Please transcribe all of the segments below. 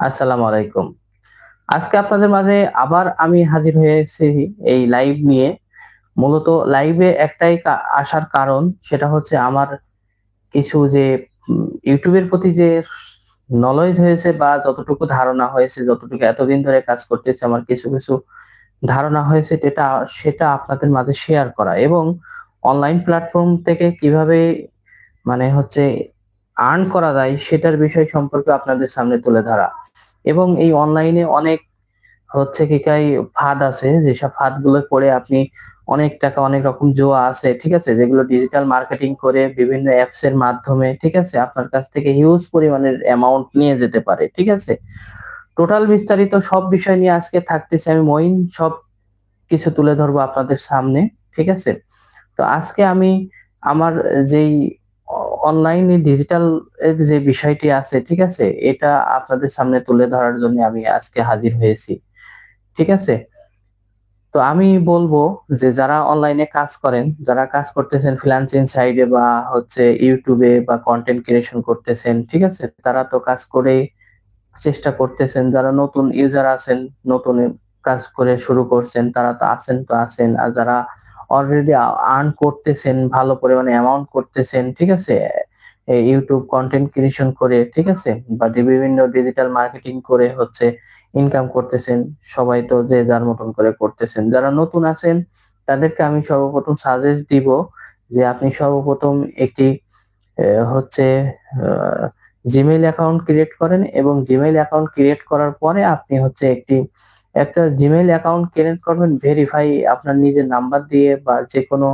আসসালামু আলাইকুম। আজকে আপনাদের মাঝে আবার আমি হাজির হয়েছি এই লাইভ নিয়ে। মূলত লাইভে একটাই আসার কারণ সেটা হচ্ছে আমার কিছু যে এর প্রতি যে নলেজ হয়েছে বা যতটুকু ধারণা হয়েছে, যতটুকু এতদিন ধরে কাজ করতেছি আমার কিছু, কিছু ধারণা হয়েছে যেটা সেটা আপনাদের মাঝে শেয়ার করা এবং অনলাইন প্ল্যাটফর্ম থেকে কীভাবে মানে হচ্ছে আর্ন করা যায় সেটার বিষয় সম্পর্কে আপনাদের সামনে তুলে ধরা। এবং এই অনলাইনে অনেক হচ্ছে কি কাই ফাঁদ আছে যেসব ফাঁদগুলো করে আপনি অনেক টাকা অনেক রকম জোয়া আছে, ঠিক আছে? যেগুলো ডিজিটাল মার্কেটিং করে বিভিন্ন অ্যাপস এর মাধ্যমে, ঠিক আছে? আপনার কাছ থেকে হিউজ পরিমাণের অ্যামাউন্ট নিয়ে যেতে পারে, ঠিক আছে? টোটাল বিস্তারিত সব বিষয় নিয়ে আজকে থাকতেছি আমি মঈন সব কিছু তুলে ধরবো আপনাদের সামনে, ঠিক আছে? তো আজকে আমি আমার যেই অনলাইনে ডিজিটাল এর যে বিষয়টি আছে, ঠিক আছে? এটা আপনাদের সামনে তুলে ধরার জন্য আমি আজকে হাজির হয়েছি। ঠিক আছে? তো আমি বলব যে যারা অনলাইনে কাজ করেন, যারা কাজ করতেছেন ফ্রিল্যান্সিং সাইডে বা হচ্ছে ইউটিউবে বা কন্টেন্ট ক্রিয়েশন করতেছেন, ঠিক আছে? তারা তো কাজ করেই চেষ্টা করতেছেন। যারা নতুন ইউজার আছেন, নতুন কাজ করে শুরু করছেন, তারা তো আছেন তো আছেন। আর যারা অলরেডি আর্ন করতেছেন, ভালো পরিমাণে অ্যামাউন্ট করতেছেন, ঠিক আছে? ইউটিউব কন্টেন্ট ক্রিয়েশন করে, ঠিক আছে? বা বিভিন্ন ডিজিটাল মার্কেটিং করে হচ্ছে ইনকাম করতেছেন। সবাই তো যে যার মতন করে করতেছেন। যারা নতুন আছেন তাদেরকে আমি সর্বপ্রথম সাজেস্ট দিব যে আপনি সর্বপ্রথম একটি হচ্ছে Gmail অ্যাকাউন্ট ক্রিয়েট করেন এবং জিমেইল অ্যাকাউন্ট ক্রিয়েট করার পরে আপনি হচ্ছে একটি একটা জিমেইল অ্যাকাউন্ট ক্রিয়েট করবেন ভেরিফাই আপনার নিজের নাম্বার দিয়ে বা যে কোনো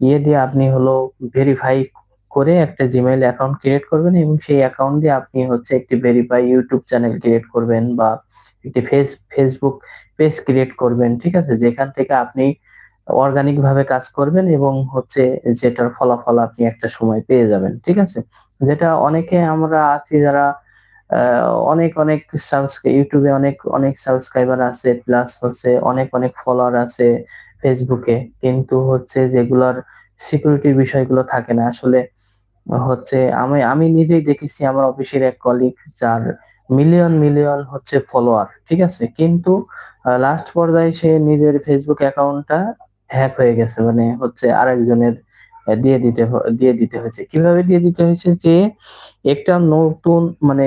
ইয়ে দিয়ে আপনি হলো ভেরিফাই করে একটা জিমেইল অ্যাকাউন্ট ক্রিয়েট করবেন এবং সেই অ্যাকাউন্ট দিয়ে আপনি হচ্ছে একটি ভেরিফাই ইউটিউব চ্যানেল ক্রিয়েট করবেন বা একটি ফেস ফেসবুক পেজ ক্রিয়েট করবেন, ঠিক আছে? যেখান থেকে আপনি অর্গানিক ভাবে কাজ করবেন এবং হচ্ছে যেটার ফলাফল আপনি একটা সময় পেয়ে যাবেন, ঠিক আছে? যেটা অনেকে আমরা আছি যারা অনেক, অনেক এ অনেক, অনেক সাবস্ক্রাইবার আছে প্লাস হচ্ছে অনেক, অনেক ফলোয়ার আছে ফেসবুকে কিন্তু হচ্ছে যেগুলার সিকিউরিটির বিষয়গুলো থাকে না। আসলে হচ্ছে আমি আমি নিজেই দেখেছি আমার অফিসের এক কলিগ যার মিলিয়ন, মিলিয়ন হচ্ছে ফলোয়ার, ঠিক আছে? কিন্তু লাস্ট পর্যায়ে সে নিজের ফেসবুক অ্যাকাউন্টটা হ্যাক হয়ে গেছে। মানে হচ্ছে আরেকজনের দিয়ে দিতে দিয়ে দিতে হয়েছে। কীভাবে দিয়ে দিতে হয়েছে? যে একটা নতুন মানে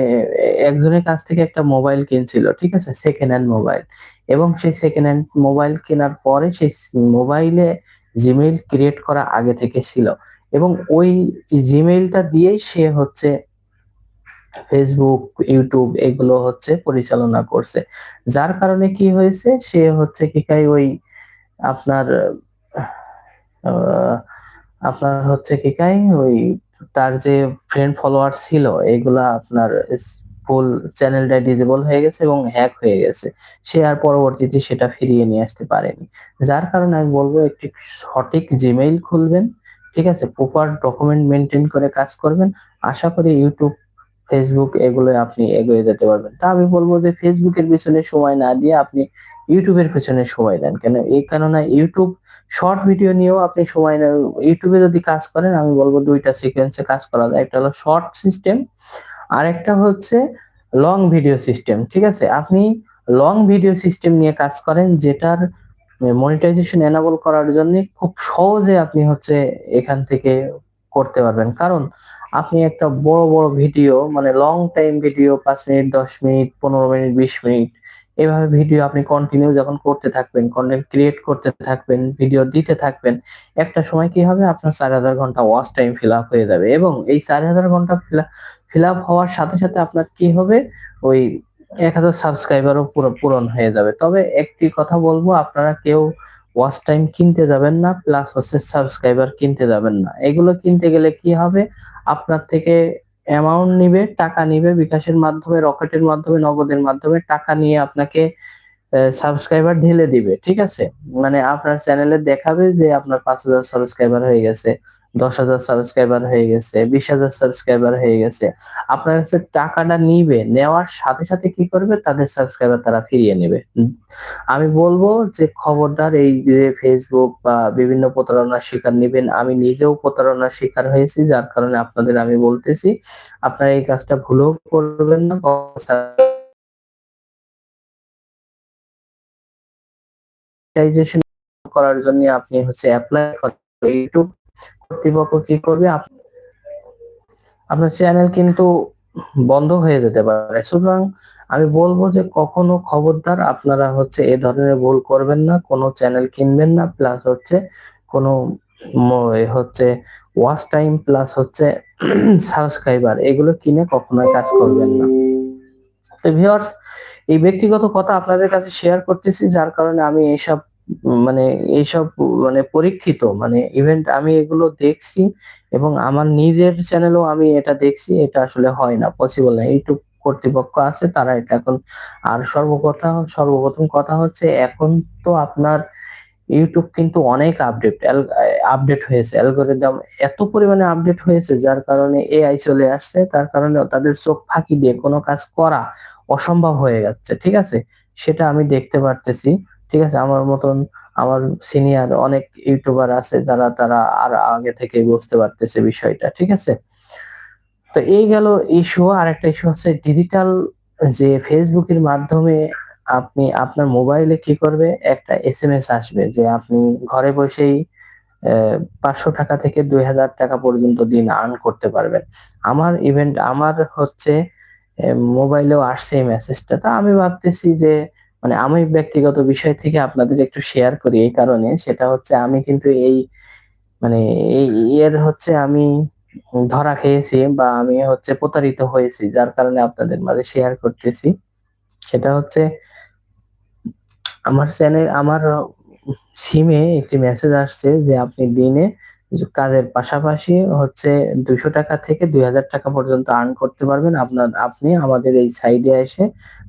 একজনের কাছ থেকে একটা মোবাইল কিনছিল, ঠিক আছে? সেকেন্ড হ্যান্ড মোবাইল এবং সেই সেকেন্ড হ্যান্ড মোবাইল কেনার পরে সেই মোবাইলে জিমেইল ক্রিয়েট করা আগে থেকে ছিল এবং ওই জিমেইলটা দিয়েই সে হচ্ছে ফেসবুক ইউটিউব এগুলো হচ্ছে পরিচালনা করছে। যার কারণে কি হয়েছে? সে হচ্ছে কি ওই আপনার আ আপনার হচ্ছে কি কাই ওই তার যে ফ্রেন্ড ফলোয়ার ছিল এগুলা আপনার ফুল চ্যানেলটা ডিজেবল হয়ে গেছে এবং হ্যাক হয়ে গেছে। সে আর পরবর্তীতে সেটা ফিরিয়ে নিয়ে আসতে পারেনি। যার কারণে আমি বলব একটি সঠিক জিমেইল খুলবেন, ঠিক আছে? প্রপার ডকুমেন্ট মেনটেন করে কাজ করবেন। আশা করি YouTube, Facebook এগুলো আপনি এগিয়ে যেতে পারবেন। তা আমি বলব যে ফেসবুকের পিছনে সময় না দিয়ে আপনি ইউটিউবের পেছনে সময় দেন। কেন এই কেননা ইউটিউব শর্ট ভিডিও নিয়েও আপনি সময় নেন ইউটিউবে যদি কাজ করেন আমি বলব ২ টা সিকোয়েন্স কাজ করা যায়। একটা হলো শর্ট সিস্টেম, আরেকটা হচ্ছে লং ভিডিও সিস্টেম, ঠিক আছে? আপনি লং ভিডিও সিস্টেম নিয়ে কাজ করেন যেটার মনিটাইজেশন এনাবল করার জন্যে খুব সহজে আপনি হচ্ছে এখান থেকে করতে পারবেন। কারণ আপনি একটা বড়, বড় ভিডিও মানে লং টাইম ভিডিও পাঁচ মিনিট, ১০ মিনিট, ১৫ মিনিট, ২০ মিনিট এভাবে ভিডিও আপনি কন্টিনিউ যখন করতে থাকবেন, কনটেন্ট ক্রিয়েট করতে থাকবেন, ভিডিও দিতে থাকবেন, একটা সময় কি হবে? আপনার ৪০০০ ঘণ্টা ওয়াচ টাইম ফিল আপ হয়ে যাবে এবং এই ৪০০০ ঘণ্টা ফিল আপ হওয়ার সাথে, সাথে আপনার কি হবে? ওই ১০০০ সাবস্ক্রাইবারও পুরো পূরণ হয়ে যাবে। তবে একটি কথা বলব আপনারা কেউ ওয়াচ টাইম কিনতে যাবেন না, প্লাস হচ্ছে সাবস্ক্রাইবার কিনতে যাবেন না। এগুলো কিনতে গেলে কি হবে? আপনার থেকে অ্যামাউন্ট নিবে, টাকা নিবে বিকাশের মাধ্যমে, রকেটের মাধ্যমে, নগদের মাধ্যমে টাকা নিয়ে আপনাকে সাবস্ক্রাইবার ঢেলে দিবে, ঠিক আছে? মানে আপনার চ্যানেলে দেখাবে যে আপনার ৫০০০ সাবস্ক্রাইবার হয়ে গেছে, ১০০০০ সাবস্ক্রাইবার হয়ে গেছে, ২০০০০ সাবস্ক্রাইবার হয়ে গেছে। আপনার কাছে টাকাটা নিবে, নেওয়ার সাথে, সাথে কি করবে? তাদের সাবস্ক্রাইবার তারা ফিরিয়ে নেবে আমি বলব যে খবরদার এই যে Facebook বা বিভিন্ন প্রতারণার শিকার নিবেন। আমি নিজেও প্রতারণার শিকার হয়েছি যার কারণে আপনাদের আমি বলতেছি, আপনারা এই কাজটা ভুলেও করবেন না। মনিটাইজেশন করার জন্য আপনি হচ্ছে অ্যাপ্লাই করেন। ইউটিউব কর্তৃপক্ষ কি করবে? আপনার চ্যানেল কিন্তু বন্ধ হয়ে যেতে পারে। সুতরাং আমি বলব যে কখনো খবরদার আপনারা হচ্ছে এ ধরনের ভুল করবেন না। কোনো চ্যানেল কিনবেন না। প্লাস হচ্ছে কোনো হচ্ছে ওয়াচ টাইম প্লাস হচ্ছে সাবস্ক্রাইবার এগুলো কিনে কখনোই কাজ করবেন না। তো ভিউয়ার্স এই ব্যক্তিগত কথা আপনাদের কাছে শেয়ার করতেছি। যার কারণে আমি এইসব মানে এইসব মানে পরীক্ষিত মানে ইভেন্ট আমি এগুলো দেখছি এবং আমার নিজের চ্যানেলও আমি এটা দেখছি, এটা আসলে হয় না পসিবল না। ইউটিউব কর্তৃপক্ষ আছে, তারা এটা এখন আর সর্বকথা সর্বপ্রথম কথা হচ্ছে এখন তো আপনার ইউটিউব কিন্তু অনেক আপডেট আপডেট হয়েছে। অ্যালগোরিদম এত পরিমাণে আপডেট হয়েছে, যার কারণে এআই চলে আসছে, তার কারণে তাদের চোখ ফাঁকি দিয়ে কোনো কাজ করা অসম্ভব হয়ে যাচ্ছে, ঠিক আছে? সেটা আমি দেখতে পারতেছি। ঠিক আছে? আমার মতন আমার সিনিয়র অনেক ইউটিউবার আছে যারা তারা আর আগে থেকে বুঝতে পারতেছে বিষয়টা, ঠিক আছে? তো এই গেল ইস্যু আর একটা ইস্যু হচ্ছে ডিজিটাল যে ফেসবুকের মাধ্যমে আপনি আপনার মোবাইলে কি করবে? একটা এস এম এস আসবে যে আপনি ঘরে বসেই পাঁচশো টাকা থেকে দুই হাজার টাকা পর্যন্ত দিন আর্ন করতে পারবেন। আমার ইভেন্ট আমার হচ্ছে মোবাইলেও আসছে এই মেসেজটা তা আমি ভাবতেছি যে মানে আমি ব্যক্তিগত বিষয় থেকে আপনাদের একটু শেয়ার করি এই কারণে। সেটা হচ্ছে আমি কিন্তু এই মানে এর হচ্ছে আমি ধরা খেয়েছি বা আমি হচ্ছে প্রতারিত হয়েছি, যার কারণে আপনাদের মাঝে শেয়ার করতেছি। সেটা হচ্ছে আমার চ্যানেল আমার সিমে একটি মেসেজ আসছে যে আপনি দিনে কাজের পাশাপাশি হচ্ছে দুইশো টাকা থেকে দুই হাজার টাকা পর্যন্ত আর্ন করতে পারবেন। আপনার, আপনি আমাদের এই সাইডে এসে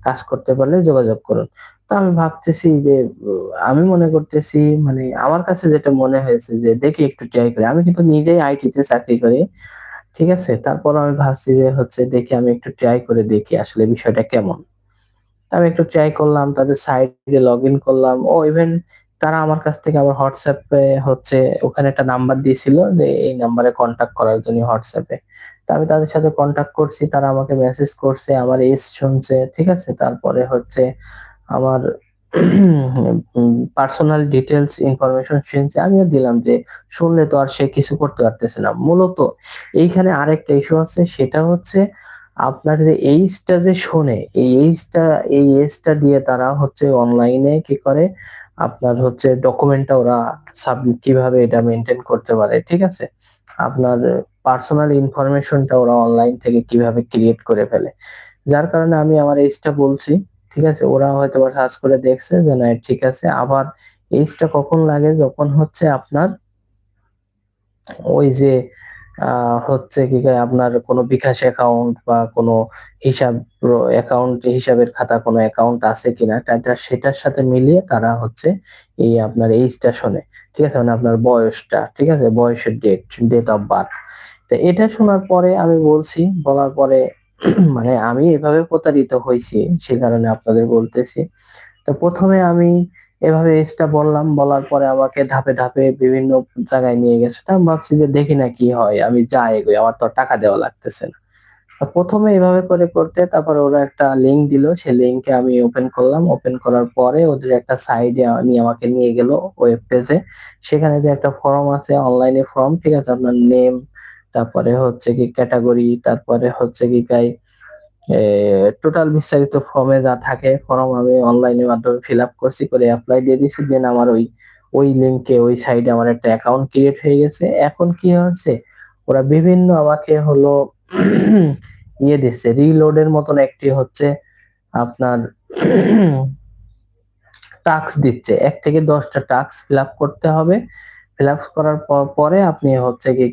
কাজ করতে পারলে যোগাযোগ করুন। তো আমি ভাবতেছি যে, আমি মনে করতেছি মানে আমার কাছে যেটা মনে হয়েছে যে, দেখি একটু ট্রাই করি। আমি কিন্তু নিজেই আইটিতে চাকরি করি, ঠিক আছে? তারপর আমি ভাবছি যে, হচ্ছে দেখি আমি একটু ট্রাই করে দেখি আসলে বিষয়টা কেমন। আমি একটু ট্রাই করলাম, তাদের সাইটে লগ ইন করলাম। ও ইভেন তারা আমার কাছ থেকে আমার হোয়াটসঅ্যাপে হচ্ছে ওখানে একটা নাম্বার দিয়েছিল যে এই নাম্বারে কন্ট্যাক্ট করার জন্য হোয়াটসঅ্যাপে তা আমি তাদের সাথে কন্ট্যাক্ট করছি, তারা আমাকে মেসেজ করছে, আমার এজ শুনছে, ঠিক আছে? তারপরে হচ্ছে আমার পার্সোনাল ডিটেলস ইনফরমেশন শুনছে। আমিও দিলাম যে শুনলে তো আর সে কিছু করতে পারতেছে না। মূলত এইখানে আরেকটা ইস্যু আছে, সেটা হচ্ছে আপনার যে এইজটা যে শোনে, এই এইজটা এই এজটা দিয়ে তারা হচ্ছে অনলাইনে কি করে? আপনার হচ্ছে ডকুমেন্টটা ওরা সাবমিট কীভাবে এটা মেনটেন করতে পারে, ঠিক আছে? আপনার পার্সোনাল ইনফরমেশনটা ওরা অনলাইন থেকে কীভাবে ক্রিয়েট করে ফেলে। যার কারণে আমি আমার এইজটা বলছি, ঠিক আছে? ওরা হয়তো সার্চ করে দেখছে যে না, ঠিক আছে। আবার এইজটা কখন লাগে? যখন হচ্ছে আপনার ওই যে হচ্ছে কি আপনার কোনো বিকাশ অ্যাকাউন্ট বা কোনো হিসাব অ্যাকাউন্ট হিসাবের খাতা কোনো অ্যাকাউন্ট আছে কিনা সেটার সাথে মিলিয়ে তারা হচ্ছে এই আপনার এইজটা শোনে ঠিক আছে? মানে আপনার বয়সটা, ঠিক আছে? বয়সের ডেট ডেট অফ বার্থ তো এটা শোনার পরে আমি বলছি, বলার পরে মানে আমি এভাবে প্রতারিত হয়েছি, সে কারণে আপনাদের বলতেছি। তো প্রথমে আমি এভাবে এজটা বললাম, বলার পরে আমাকে ধাপে ধাপে বিভিন্ন জায়গায় নিয়ে গেছে। তা ভাবছি যে দেখি না কি হয়, আমি যাই এগোই, আমার তো টাকা দেওয়া লাগতেছে না। প্রথমে এভাবে করে করতে তারপর ওরা একটা লিঙ্ক দিল, সেই লিঙ্কে আমি ওপেন করলাম। ওপেন করার পরে ওদের একটা সাইডে নিয়ে আমাকে নিয়ে গেল ওয়েব পেজে সেখানে যে একটা ফর্ম আছে অনলাইনে ফর্ম ঠিক আছে? আপনার নেম তারপরে হচ্ছে কি ক্যাটাগরি তারপরে হচ্ছে কি গাই টোটাল বিস্তারিত ফর্মে যা থাকে ফর্ম আমি অনলাইনের মাধ্যমে ফিল আপ করছি, করে অ্যাপ্লাই দিয়ে দিছি। দেন আমার ওই ওই লিঙ্কে ওই সাইডে আমার একটা অ্যাকাউন্ট ক্রিয়েট হয়ে গেছে। এখন কি হচ্ছে ওরা বিভিন্ন আমাকে হলো ইয়ে দিচ্ছে রিলোডের মতন একটি হচ্ছে আপনার টাস্ক দিচ্ছে। এক থেকে দশটা টাস্ক ফিল করতে হবে। ফিল আপ করার পরে আপনি হচ্ছে কি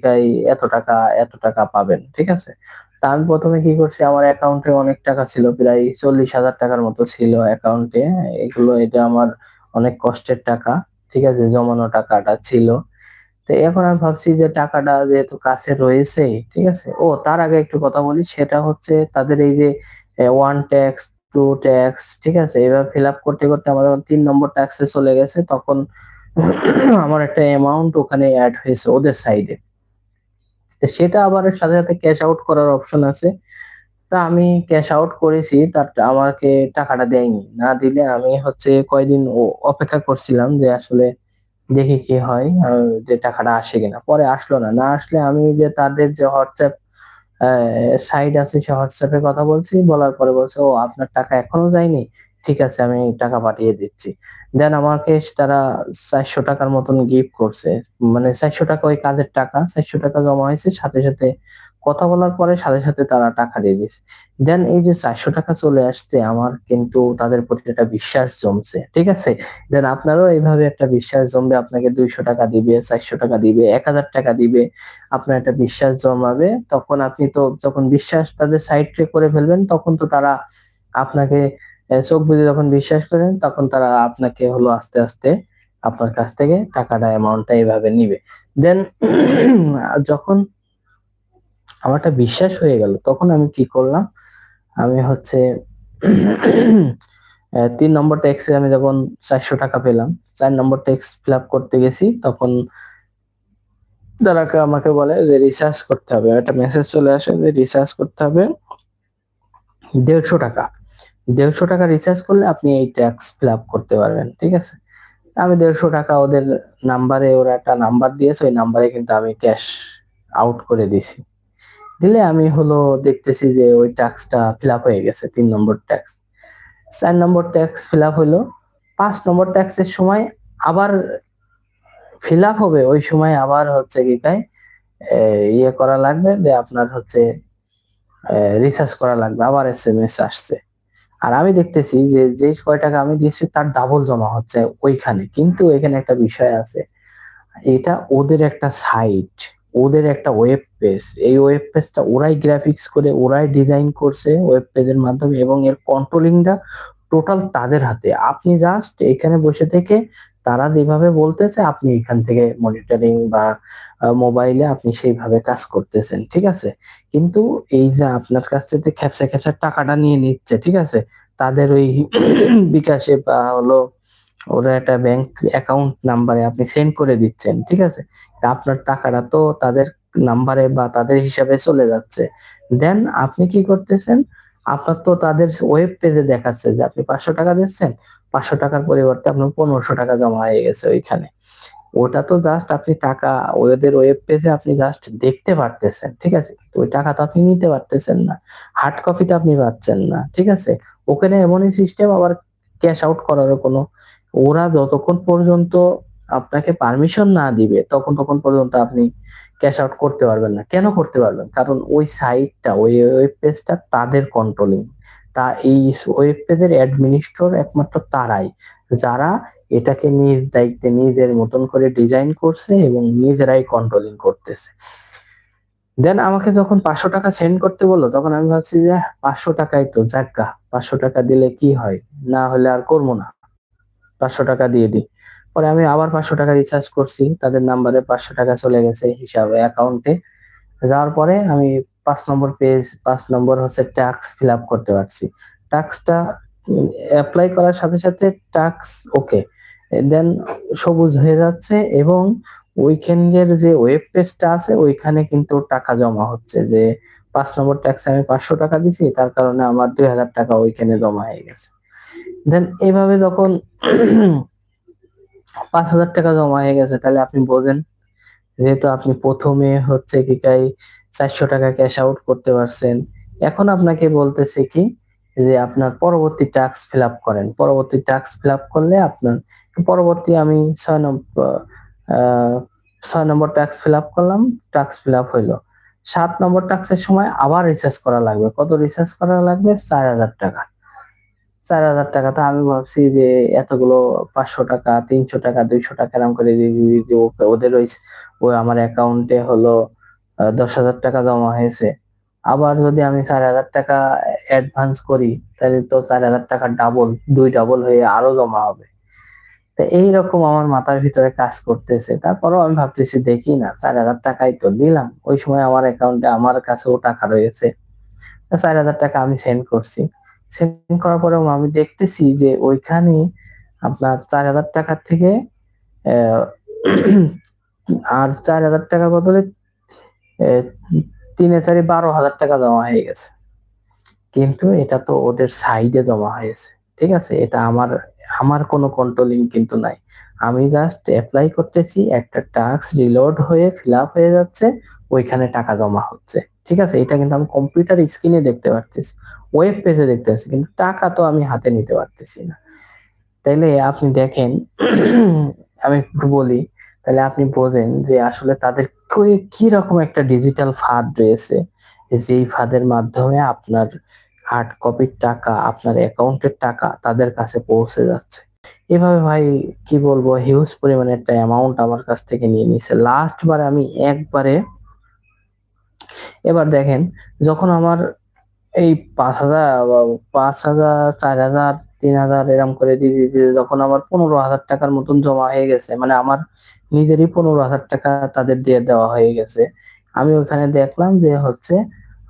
এত টাকা এত টাকা পাবেন, ঠিক আছে? তা আমি প্রথমে কি করছি, আমার অ্যাকাউন্টে অনেক টাকা ছিল, প্রায় চল্লিশ হাজার টাকার মতো ছিল অ্যাকাউন্টে। এগুলো, এটা আমার অনেক কষ্টের টাকা, ঠিক আছে? জমানো টাকাটা ছিল। তো এখন আমি ভাবছি যে টাকাটা যেহেতু কাছে রয়েছে, ঠিক আছে? ও, তার আগে একটু কথা বলি, সেটা হচ্ছে তাদের এই যে ওয়ান ট্যাক্স টু ট্যাক্স ঠিক আছে? এবার ফিল আপ করতে করতে আমার তিন নম্বর ট্যাক্সে চলে গেছে, তখন আমার একটা অ্যামাউন্ট ওখানে অ্যাড হয়েছে ওদের সাইডে সেটা আবার সাথে সাথে ক্যাশ আউট করার অপশন আছে। তা আমি ক্যাশ আউট করেছি, তার আমাকে টাকাটা দেয়নি। না দিলে আমি হচ্ছে কয়দিন অপেক্ষা করছিলাম যে আসলে দেখি কি হয় যে টাকাটা আসে কিনা। পরে আসলো না। না আসলে আমি যে তাদের যে হোয়াটসঅ্যাপ সাইড আছে সে হোয়াটসঅ্যাপে কথা বলছি, বলার পরে বলছে, ও, আপনার টাকা এখনও যায়নি? ঠিক আছে, আমি টাকা পাঠিয়ে দিচ্ছি। দেন আমাকে তারা চারশো টাকার মতন গিফট করছে। মানে চারশো টাকা ওই কাজের টাকা, চারশো টাকা জমা হয়েছে, সাথে সাথে কথা বলার পরে সাথে সাথে তারা টাকা দিয়ে দিয়েছে। দেন এই যে চারশো টাকা চলে আসছে, আমার কিন্তু তাদের প্রতি একটা বিশ্বাস জমছে, ঠিক আছে? দেন আপনারও এইভাবে একটা বিশ্বাস জমবে, আপনাকে দুইশো টাকা দিবে, চারশো টাকা দিবে, এক হাজার টাকা দিবে, আপনার একটা বিশ্বাস জমাবে। তখন আপনি তো যখন বিশ্বাস তাদের সাইড করে ফেলবেন, তখন তো তারা আপনাকে চোখ বুঝে যখন বিশ্বাস করেন, তখন তারা আপনাকে হলো আস্তে আস্তে আপনার কাছ থেকে টাকাটা অ্যামাউন্টটা এইভাবে নিবে। দেন যখন আমারটা বিশ্বাস হয়ে গেল, তখন আমি কি করলাম? আমি হচ্ছে তিন নম্বর ট্যাক্সে আমি যখন চারশো টাকা পেলাম, চার নম্বর ট্যাক্স ফিল করতে গেছি, তখন তারা আমাকে বলে যে রিচার্জ করতে হবে। একটা মেসেজ চলে আসে যে রিচার্জ করতে হবে দেড়শো টাকা। দেড়শো টাকা রিচার্জ করলে আপনি এই ট্যাক্স ফিল করতে পারবেন, ঠিক আছে? আমি দেড়শো টাকা ওদের নাম্বারে ওরা একটা নাম্বার দিয়েছে, ওই নাম্বারে কিন্তু আমি ক্যাশ আউট করে দিছি দিলে আমি হলো দেখতেছি যে ওই ট্যাক্সটা ফিল হয়ে গেছে, তিন নম্বর ট্যাক্স চার নম্বর ট্যাক্স ফিল হলো, পাঁচ নম্বর ট্যাক্সের সময় আবার ফিল হবে, ওই সময় আবার হচ্ছে কি কাই ইয়ে করা লাগবে যে আপনার হচ্ছে রিসার্চ করা লাগবে, আবার এস এম এস আসছে। আর আমি দেখতেছি যে যে কয় টাকা আমি দিয়েছি তার ডাবল জমা হচ্ছে ওইখানে। কিন্তু এখানে একটা বিষয় আছে। এটা ওদের একটা সাইট ওদের একটা ওয়েব পেজ এই ওয়েব পেজটা ওরাই গ্রাফিক্স করে, ওরাই ডিজাইন করছে ওয়েব পেজের মাধ্যমে এবং এর কন্ট্রোলিংটা টোটাল তাদের হাতে। আপনি জাস্ট এখানে বসে থেকে তারা যেভাবে বলতেছে, আপনি এখান থেকে মনিটরিং বা মোবাইলে আপনি সেইভাবে কাজ করতেছেন, ঠিক আছে? কিন্তু এই যে আপনার কাছ থেকে খ্যাপসা খ্যাপসা টাকাটা নিয়ে নিচ্ছে, ঠিক আছে? তাদের ওই বিকাশে বা হলো ওরা একটা ব্যাংক অ্যাকাউন্ট নাম্বারে আপনি সেন্ড করে দিচ্ছেন, ঠিক আছে? আপনার টাকাটা তো তাদের নাম্বারে বা তাদের হিসাবে চলে যাচ্ছে। দেন আপনি কি করতেছেন? আপনার তো তাদের ওয়েব পেজে দেখাচ্ছে যে আপনি পাঁচশো টাকা দিচ্ছেন, পাঁচশো টাকার পরিবর্তে আপনার পনেরোশো টাকা জমা হয়ে গেছে ওইখানে। ওটা তো জাস্ট আপনি টাকা, ওদের ওয়েব পেজে আপনি জাস্ট দেখতে পারতেছেন, ঠিক আছে? ওই টাকা তো আপনি নিতে পারতেছেন না। হার্ড কপিতে আপনি পাচ্ছেন না, ঠিক আছে? ওখানে এমনই সিস্টেম আবার ক্যাশ আউট করারও কোনো। ওরা যতক্ষণ পর্যন্ত আপনাকে পারমিশন না দিবে, তখন তখন পর্যন্ত আপনি ক্যাশ আউট করতে পারবেন না। কেন করতে পারবেন? কারণ ওই সাইটটা ওই ওয়েব পেজটা তাদের কন্ট্রোলিং তা এই ওয়েব পেজের অ্যাডমিনিস্ট্রর একমাত্র তারাই। যারা এটাকে নিজ দায়িত্বে, নিজের মতন করে ডিজাইন করছে এবং নিজেরাই কন্ট্রোলিং করতেছে। দেন আমাকে যখন পাঁচশো টাকা সেন্ড করতে বলল, তখন আমি ভাবছি যে, পাঁচশো টাকাই তো যাজ্ঞা পাঁচশো টাকা দিলে কি হয়? না হলে আর করব না। পাঁচশো টাকা দিয়ে দিই। পরে আমি আবার পাঁচশো টাকা রিচার্জ করছি, তাদের নাম্বারে পাঁচশো টাকা চলে গেছে হিসাবে অ্যাকাউন্টে যাওয়ার পরে আমি পাঁচ নম্বর পেজ পাঁচ নম্বর হচ্ছে ট্যাক্স ফিল আপ করতে পারছি। ট্যাক্সটা অ্যাপ্লাই করার সাথে সাথে ট্যাক্স ওকে দেন সবুজ হয়ে যাচ্ছে এবং ওইখানের যে ওয়েব পেজটা আছে, ওইখানে কিন্তু টাকা জমা হচ্ছে যে পাঁচ নম্বর ট্যাক্স আমি পাঁচশো টাকা দিছি, তার কারণে আমার দুই হাজার টাকা ওইখানে জমা হয়ে গেছে। দেন এইভাবে যখন পাঁচ হাজার টাকা জমা হয়ে গেছে, তাহলে আপনি বোঝেন। যেহেতু আপনি প্রথমে হচ্ছে কি কাই চারশো টাকা ক্যাশ আউট করতে পারছেন। এখন আপনাকে বলতেছে কি যে আপনার পরবর্তী ট্যাক্স ফিল আপ করেন। পরবর্তী ট্যাক্স ফিল আপ করলে আপনার পরবর্তী আমি ছয় নম্বর ছয় নম্বর ট্যাক্স ফিল আপ করলাম ট্যাক্স ফিল আপ হইল। সাত নম্বর ট্যাক্সের সময় আবার রিচার্জ করা লাগবে। কত রিচার্জ করা লাগবে? চার হাজার টাকা। চার হাজার টাকা। তো আমি ভাবছি যে এতগুলো পাঁচশো টাকা, তিনশো টাকা, দুইশো টাকা এরকম করে ওদের ওই ওই আমার অ্যাকাউন্টে হলো দশ হাজার টাকা জমা হয়েছে। আবার যদি আমি চার হাজার টাকা অ্যাডভান্স করি, তাহলে তো চার হাজার টাকা ডাবল দুই ডাবল হয়ে আরও জমা হবে। তো এইরকম আমার মাথার ভিতরে কাজ করতেছে। তারপরেও আমি ভাবতেছি, দেখি না, চার হাজার টাকাই তো দিলাম। ওই সময় আমার অ্যাকাউন্টে আমার কাছেও টাকা রয়েছে। চার হাজার টাকা আমি সেন্ড করছি। সেন্ড করার আমি দেখতেছি যে ওইখানে আপনার চার হাজার টাকার থেকে আর চার হাজার টাকার বদলে তিনে চারি বারো হাজার টাকা জমা হয়ে গেছে। কিন্তু এটা তো ওদের সাইডে জমা হয়েছে, ঠিক আছে? এটা আমার আমার কোনো কন্ট্রোলিং কিন্তু নাই। আমি জাস্ট অ্যাপ্লাই করতেছি, একটা টাস্ক রিলোড হয়ে ফিল হয়ে যাচ্ছে, ওইখানে টাকা জমা হচ্ছে। ঠিক আছে? এটা কিন্তু আমি কম্পিউটার স্ক্রিনে দেখতে পারতেছি ওয়েব পেজে দেখতে পাচ্ছি কিন্তু টাকা তো আমি হাতে নিতে পারতেছি না। তাইলে আপনি দেখেন, আমি একটু বলি তাহলে আপনি বোঝেন যে আসলে তাদের কি রকম একটা ডিজিটাল ফাঁদ রয়েছে, যেই ফাঁদের মাধ্যমে আপনার হার্ড কপির টাকা, আপনার অ্যাকাউন্টের টাকা তাদের কাছে পৌঁছে যাচ্ছে। এভাবে ভাই কি বলব হিউজ পরিমাণে একটা অ্যামাউন্ট আমার কাছ থেকে নিয়ে নিছে। লাস্ট বারে আমি একবারে, এবার দেখেন, যখন আমার এই পাঁচ হাজার পাঁচ হাজার, চার হাজার, তিন হাজার এরকম করে দিয়ে দিতে যখন আমার পনেরো হাজার টাকার মতন জমা হয়ে গেছে মানে আমার নিজেরই পনেরো হাজার টাকা তাদের দিয়ে দেওয়া হয়ে গেছে, আমি ওখানে দেখলাম যে হচ্ছে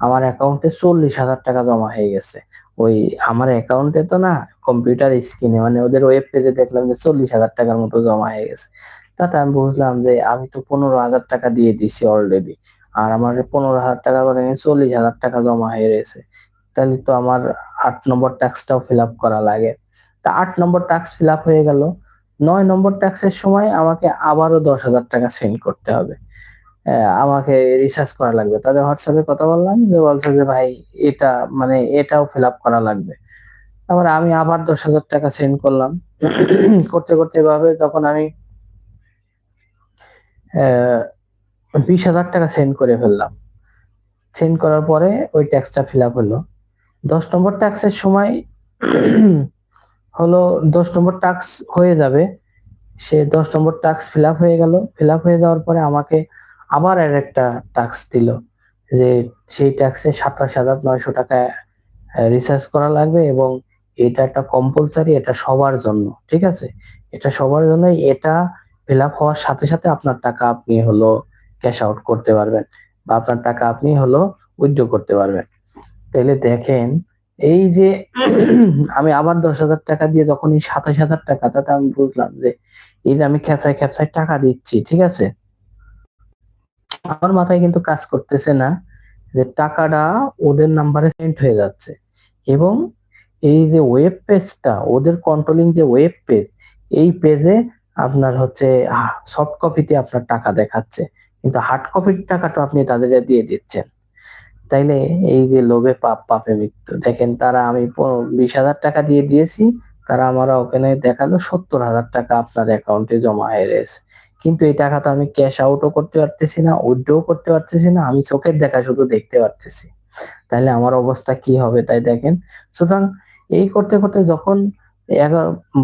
আমার অ্যাকাউন্টে চল্লিশ হাজার টাকা জমা হয়ে গেছে। ওই আমার অ্যাকাউন্টে তো না কম্পিউটার স্ক্রিনে মানে ওদের ওয়েব পেজে দেখলাম যে চল্লিশ হাজার টাকার মতো জমা হয়ে গেছে। তাতে আমি বুঝলাম যে আমি তো পনেরো হাজার টাকা দিয়ে দিছি অলরেডি আর আমার পনেরো হাজার টাকা করে চল্লিশ হাজার টাকা জমা হয়ে রয়েছে তাহলে তো আমার আট নম্বর ট্যাক্সটাও ফিল আপ করা লাগে। তা আট নম্বর ট্যাক্স ফিল আপ হয়ে গেল, নয় নম্বর ট্যাক্সের সময় আমাকে আবারও দশ হাজার টাকা সেন্ড করতে হবে। আমাকে রিসার্চ করা লাগবে। তাদের হোয়াটসঅ্যাপে কথা বললাম, যে বলছে যে, ভাই, এটা মানে এটাও ফিল আপ করা লাগবে। তারপরে আমি আবার দশ হাজার টাকা সেন্ড করলাম। করতে করতে এভাবে তখন আমি বিশ হাজার টাকা সেন্ড করে ফেললাম। সেন্ড করার পরে ওই ট্যাক্সটা ফিল আপ হলো। দশ নম্বর ট্যাক্সের সময়, হলো দশ নম্বর ট্যাক্স হয়ে যাবে। সে দশ নম্বর ট্যাক্স ফিল আপ হয়ে গেল। ফিল আপ হয়ে যাওয়ার পরে আমাকে আবার আর একটা ট্যাক্স দিল, যে সেই ট্যাক্সে সাতাশ হাজার নয়শো টাকা রিচার্জ করা লাগবে এবং এটা একটা কম্পালসারি এটা সবার জন্য, ঠিক আছে? এটা সবার জন্য এটা ফিল আপ হওয়ার সাথে সাথে আপনার টাকা আপনি হলো ক্যাশ আউট করতে পারবেন বা আপনার টাকা আপনি হলো উইথড্র করতে পারবেন। তাহলে দেখেন, এই যে আমি আবার দশ হাজার টাকা দিয়ে যখন এই সাতাশ হাজার টাকা তাতে আমি বুঝলাম যে এই যে আমি খেপসায় খেপসায় টাকা দিচ্ছি, ঠিক আছে? আমার মাথায় কিন্তু কাজ করতেছে না যে টাকাটা ওদের নাম্বারে সেন্ড হয়ে যাচ্ছে। এবং এই যে ওয়েব পেজটা ওদের কন্ট্রোলিং যে ওয়েব পেজ এই পেজে আপনার হচ্ছে সফট কপিতে আপনার টাকা দেখাচ্ছে। কিন্তু হার্ড কপির টাকাটা আপনি তাদের দিয়ে দিচ্ছেন। তাইলে এই যে লোভে পাপ, পাপে মৃত্যু। দেখেন, তারা আমি বিশ হাজার টাকা দিয়ে দিয়েছি, তারা আমার ওখানে দেখাল সত্তর হাজার টাকা আপনার অ্যাকাউন্টে জমা হয়ে রয়েছে কিন্তু এই টাকা তো আমি ক্যাশ আউটও করতে পারতেছি না উইথড্রও করতে পারতেছি না, আমি চোখের দেখা শুধু দেখতে পারতেছি। তাহলে আমার অবস্থা কি হবে তাই দেখেন? সুতরাং এই করতে করতে যখন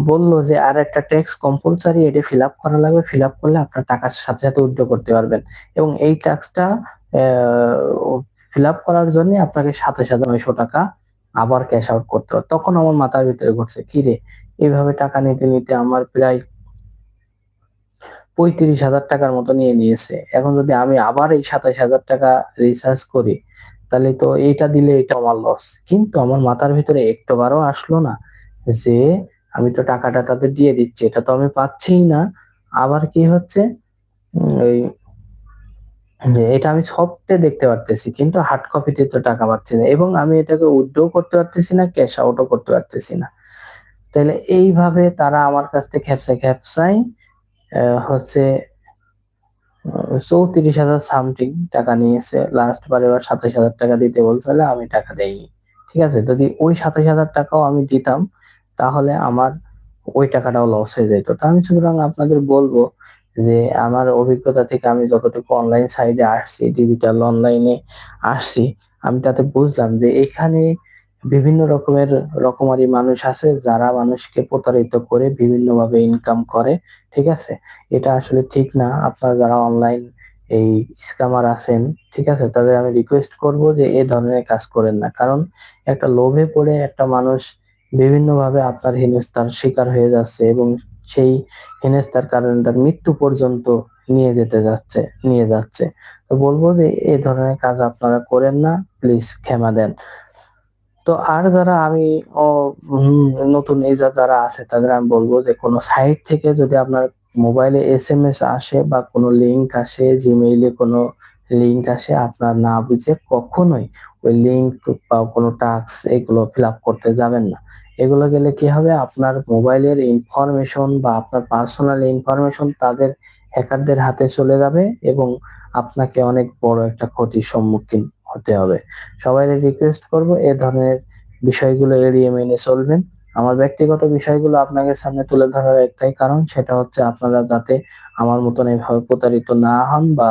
বলল যে আর একটা ট্যাক্স কম্পালসারি এটা ফিল আপ করা লাগবে ফিল আপ করলে আপনার টাকার সাথে সাথে উইথড্র করতে পারবেন। এবং এই ট্যাক্সটা ফিল আপ করার জন্য আপনাকে সাথে সাথে নয়শো টাকা আবার ক্যাশ আউট করতে হবে। তখন আমার মাথার ভিতরে ঘটছে কি রে এইভাবে টাকা নিতে নিতে আমার প্রায় পঁয়ত্রিশ হাজার টাকার মতো নিয়ে নিয়েছে। এখন যদি আমি আবার এই সাতাশ হাজার টাকা রিচার্জ করি, তাহলে তো এইটা দিলে এটা আমার লস কিন্তু আমার মাথার ভিতরে একটাবারও আসলো না যে আমি তো টাকাটা তাদের দিয়ে দিচ্ছি, এটা তো আমি পাচ্ছি না। আবার কি হচ্ছে? ওই এটা আমি সফটে দেখতে পারতেছি, কিন্তু হার্ড কপিতে তো টাকা পাচ্ছি না। এবং আমি এটাকে উইথড্র করতে পারতেছি না ক্যাশ আউটও করতে পারতেছি না। তাহলে এইভাবে তারা আমার কাছ থেকে খ্যাপসাই খ্যাপসাই হচ্ছে চৌত্রিশ হাজার সামথিং টাকা নিয়েছে। লাস্ট বার এবার সাতাশ হাজার টাকা দিতে বলছিল আমি টাকা দেইনি। ঠিক আছে? যদি ওই সাতাশ হাজার টাকাও আমি দিতাম, তাহলে আমার ওই টাকাটাও লস হয়ে যেত। তা আমি সুতরাং আপনাদের বলব যে, আমার অভিজ্ঞতা থেকে আমি যতটুকু অনলাইন সাইডে আসছি ডিজিটাল অনলাইনে আসছি, আমি তাতে বুঝলাম যে, এখানে বিভিন্ন রকমের রকমারি মানুষ আছে যারা মানুষকে প্রতারিত করে বিভিন্নভাবে ইনকাম করে, ঠিক আছে? এটা আসলে ঠিক না। আপনারা যারা অনলাইন এই স্ক্যামার আছেন, ঠিক আছে? তাদের আমি রিকোয়েস্ট করব যে এ ধরনের কাজ করেন না। কারণ একটা লোভে পড়ে একটা মানুষ বিভিন্নভাবে আপনার হেনস্থার শিকার হয়ে যাচ্ছে এবং সেই হেনস্থার কারণে তার মৃত্যু পর্যন্ত নিয়ে যেতে যাচ্ছে, নিয়ে যাচ্ছে। তো বলব যে এই ধরনের কাজ আপনারা করেন না। প্লিজ ক্ষমা দেন। তো আর যারা আমি নতুন এই যারা আছে, তাদের আমি বলব যে কোনো সাইট থেকে যদি আপনার মোবাইলে এস এম এস আসে বা কোনো লিঙ্ক আসে জিমেইলে কোনো লিঙ্ক আসে, আপনার না বুঝে কখনোই ওই লিঙ্ক বা কোনো টাস্ক এগুলো ফিল আপ করতে যাবেন না। এগুলো গেলে কি হবে? আপনার মোবাইলের ইনফরমেশন বা আপনার পার্সোনাল ইনফরমেশন তাদের হ্যাকারদের হাতে চলে যাবে এবং আপনাকে অনেক বড় একটা ক্ষতির সম্মুখীন হতে হবে। সবাই রিকোয়েস্ট করব, এ ধরনের বিষয়গুলো এড়িয়ে মেনে চলবেন। আমার ব্যক্তিগত বিষয়গুলো আপনাদের সামনে তুলে ধরার একটাই কারণ, সেটা হচ্ছে আপনারা যাতে আমার মতন এইভাবে প্রতারিত না হন বা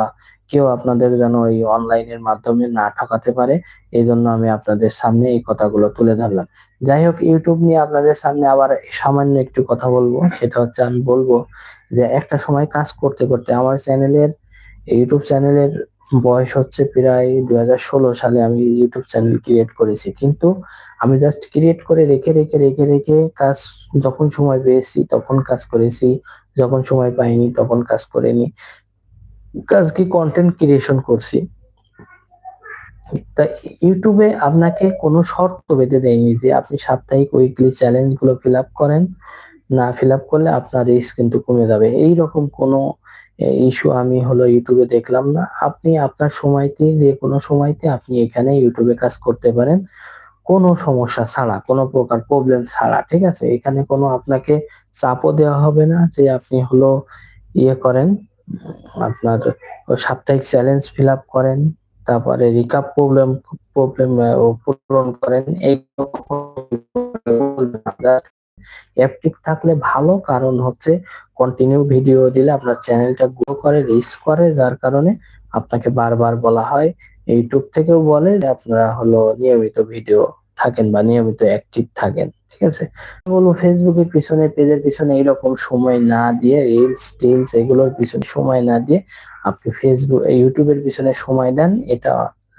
কেউ আপনাদের যেন এই অনলাইনের মাধ্যমে না ঠকাতে পারে, এই জন্য আমি আপনাদের সামনে এই কথাগুলো তুলে ধরলাম। যাই হোক, ইউটিউব নিয়ে আপনাদের সামনে আবার সামান্য একটু কথা বলব, সেটা হচ্ছে আমি বলব যে একটা সময় কাজ করতে করতে আমার চ্যানেলের, ইউটিউব চ্যানেলের বয়স হচ্ছে প্রায় দুই হাজার ষোলো সালে আমি ইউটিউব চ্যানেল ক্রিয়েট করেছি। কিন্তু আমি জাস্ট ক্রিয়েট করে রেখে রেখে রেখে রেখে কাজ যখন সময় পেয়েছি তখন কাজ করেছি। যখন সময় পাইনি তখন কাজ করিনি। কাজ কি কন্টেন্ট ক্রিয়েশন করছি। তা ইউটিউবে আপনাকে কোনো শর্ত বেঁধে দেয়নি যে আপনি সাপ্তাহিক উইকলি চ্যালেঞ্জগুলো ফিল আপ করেন। না ফিল আপ করলে আপনার রিস্ক কিন্তু কমে যাবে। এই রকম কোনো ইস্যু আমি হলো ইউটিউবে দেখলাম না। আপনি আপনার সময়তে যে কোনো সময়তে আপনি এখানে ইউটিউবে কাজ করতে পারেন। কোনো সমস্যা ছাড়া, কোনো প্রকার প্রবলেম ছাড়া, ঠিক আছে? এখানে কোনো আপনাকে চাপও দেওয়া হবে না যে আপনি হলো ইয়ে করেন, আপনার সাপ্তাহিক চ্যালেঞ্জ ফিল আপ করেন, তারপরে রিকাপ প্রবলেম প্রবলেম পূরণ করেন। এই অ্যাপটিক থাকলে ভালো কারণ হচ্ছে কন্টিনিউ ভিডিও দিলে আপনার চ্যানেলটা গ্রো করে রিচ করে, যার কারণে আপনাকে বারবার বলা হয়। ইউটিউব থেকেও বলে যে আপনারা হলো নিয়মিত ভিডিও থাকেন বা নিয়মিত অ্যাক্টিভ থাকেন, ঠিক আছে? বলব ফেসবুকের পিছনে পেজের পিছনে এরকম সময় না দিয়ে রিলস টিলস এগুলোর পিছনে সময় না দিয়ে আপনি ফেসবুক ইউটিউবের পিছনে সময় দেন, এটা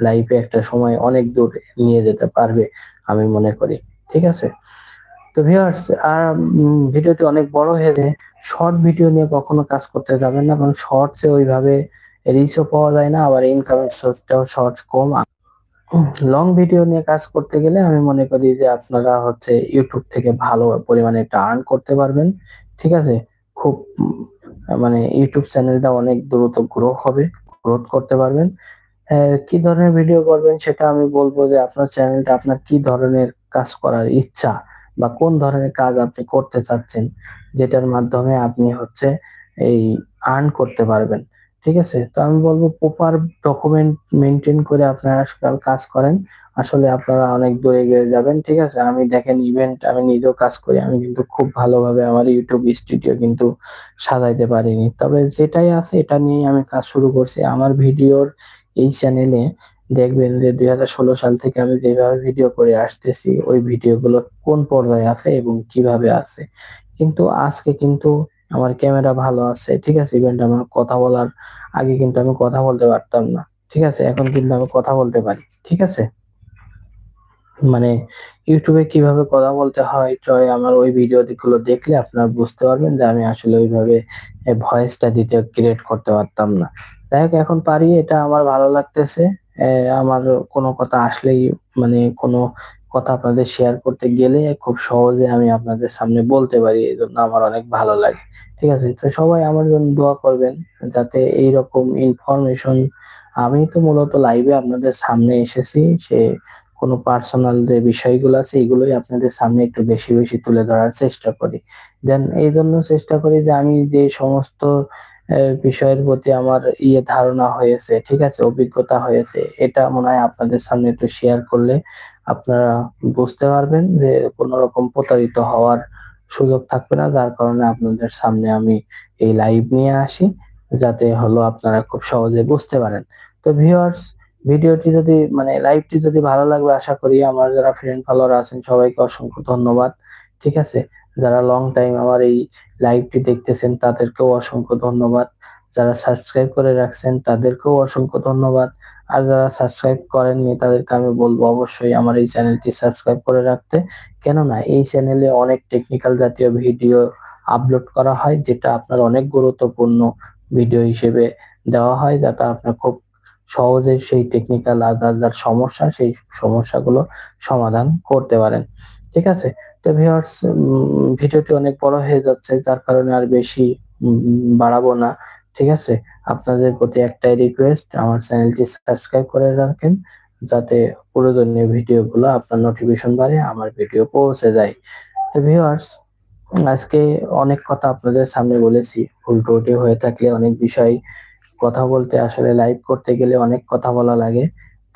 লাইফে একটা সময় অনেক দূর নিয়ে যেতে পারবে আমি মনে করি, ঠিক আছে? তো ভিউয়ার্স আর ভিডিওটি অনেক বড় হয়ে যায়। শর্ট ভিডিও নিয়ে কখনো কাজ করতে যাবেন না, কারণ শর্টসে ওইভাবে রিচও পাওয়া যায় না, আবার ইনকামের সোর্সটাও শর্টস কম। লং ভিডিও নিয়ে কাজ করতে গেলে আমি মনে করি যে আপনারা হচ্ছে ইউটিউব থেকে ভালো পরিমাণে একটা আর্ন করতে পারবেন, ঠিক আছে? খুব মানে ইউটিউব চ্যানেলটা অনেক দ্রুত গ্রো হবে গ্রোথ করতে পারবেন। কি ধরনের ভিডিও করবেন সেটা আমি বলব যে আপনার চ্যানেলটা আপনার কি ধরনের কাজ করার ইচ্ছা বা কোন ধরনের কাজ আপনি করতে চাচ্ছেন, যেটার মাধ্যমে আপনি হচ্ছে এই আর্ন করতে পারবেন, ঠিক আছে? তো আমি বলব প্রপার ডকুমেন্ট মেনটেন করে আপনারা কাজ করেন, আসলে আপনারা অনেক দূরে গিয়ে যাবেন, ঠিক আছে? আমি দেখেন ইভেন্ট আমি নিজেও কাজ করি, আমি কিন্তু খুব ভালোভাবে আমার ইউটিউব স্টুডিও কিন্তু সাজাইতে পারিনি। তবে যেটাই আছে এটা নিয়ে আমি কাজ শুরু করছি। আমার ভিডিওর এই চ্যানেলে দেখবেন যে দুই হাজার ষোলো সাল থেকে আমি যেভাবে ভিডিও করে আসতেছি, ওই ভিডিওগুলো কোন পর্যায়ে আছে এবং কীভাবে আছে? কিন্তু আজকে কিন্তু আমার ক্যামেরা ভালো আছে, ঠিক আছে? ইভেন্ট আমার কথা বলার আগে কিন্তু আমি কথা বলতে পারতাম না, ঠিক আছে? এখন কিন্তু আমি কথা বলতে পারি, ঠিক আছে? মানে ইউটিউবে কীভাবে কথা বলতে হয় টয় আমার ওই ভিডিও গুলো দেখলে আপনারা বুঝতে পারবেন যে আমি আসলে ওইভাবে ভয়েসটা দিতে ক্রিয়েট করতে পারতাম না। যাই হোক, এখন পারি, এটা আমার ভালো লাগতেছে। আমার কোনো কথা আসলেই মানে কোনো কথা আপনাদের শেয়ার করতে গেলে খুব সহজে আমি আপনাদের সামনে বলতে পারি এই জন্য আমার অনেক ভালো লাগে। ঠিক আছে? তো সবাই আমার জন্য দোয়া করবেন, যাতে এইরকম ইনফরমেশন আমি তো মূলত লাইভে আপনাদের সামনে এসেছি, সে কোনো পার্সোনাল যে বিষয়গুলো আছে, এগুলোই আপনাদের সামনে একটু বেশি বেশি তুলে ধরার চেষ্টা করি। দেন এই জন্য চেষ্টা করি যে আমি যে সমস্ত বিষয়ের প্রতি আমার ইয়ে ধারণা হয়েছে, ঠিক আছে? অভিজ্ঞতা হয়েছে। এটা মনে হয় আপনাদের সামনে একটু শেয়ার করলে আপনারা বুঝতে পারবেন যে কোনো রকম প্রতারিত হওয়ার সুযোগ থাকবে না। যার কারণে আপনাদের সামনে আমি এই লাইভ নিয়ে আসি, যাতে হলো আপনারা খুব সহজে বুঝতে পারেন। তো ভিউয়ার্স ভিডিওটি যদি মানে লাইভটি যদি ভালো লাগবে, আশা করি আমার যারা ফ্রেন্ড ফলোয়ার আছেন, সবাইকে অসংখ্য ধন্যবাদ, ঠিক আছে? যারা লং টাইম আমার এই লাইভটি দেখতেছেন, তাদেরকেও অসংখ্য ধন্যবাদ। যারা সাবস্ক্রাইব করে রাখছেন, তাদেরকেও অসংখ্য ধন্যবাদ। আর যারা সাবস্ক্রাইব করেননি, তাদেরকে আমি বলব অবশ্যই আমার এই চ্যানেলটি সাবস্ক্রাইব করে রাখতে। কেননা, এই চ্যানেলে অনেক টেকনিক্যাল জাতীয় ভিডিও আপলোড করা হয়, যেটা আপনার অনেক গুরুত্বপূর্ণ ভিডিও হিসেবে দেওয়া হয়, যাতে আপনার খুব সহজে সেই টেকনিক্যাল আদার সমস্যা, সেই সমস্যাগুলো সমাধান করতে পারেন। ঠিক আছে? তো ভিউয়ার্স ভিডিওটি অনেক বড় হয়ে যাচ্ছে, যার কারণে আর বেশি বাড়াবো না, ঠিক আছে? আপনাদের প্রতি একটাই রিকোয়েস্ট আমার চ্যানেলটি সাবস্ক্রাইব করে রাখেন, যাতে প্রয়োজনীয় ভিডিওগুলো আপনার নোটিফিকেশন বাড়ে, আমার ভিডিও পৌঁছে যায়। তো ভিউয়ার্স আজকে অনেক কথা আপনাদের সামনে বলেছি, ভুল ত্রুটি হয়ে থাকলে অনেক বিষয় কথা বলতে, আসলে লাইভ করতে গেলে অনেক কথা বলা লাগে,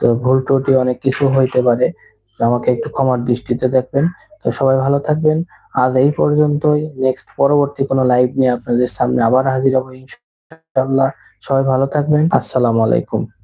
তো ভুল ত্রুটি অনেক কিছু হইতে পারে। আমাকে একটু ক্ষমার দৃষ্টিতে দেখবেন। তো সবাই ভালো থাকবেন। আজ এই পর্যন্তই। নেক্সট পরবর্তী কোনো লাইভ নিয়ে আপনাদের সামনে আবার হাজির হব ইনশাআল্লাহ। সবাই ভালো থাকবেন। আসসালামু আলাইকুম।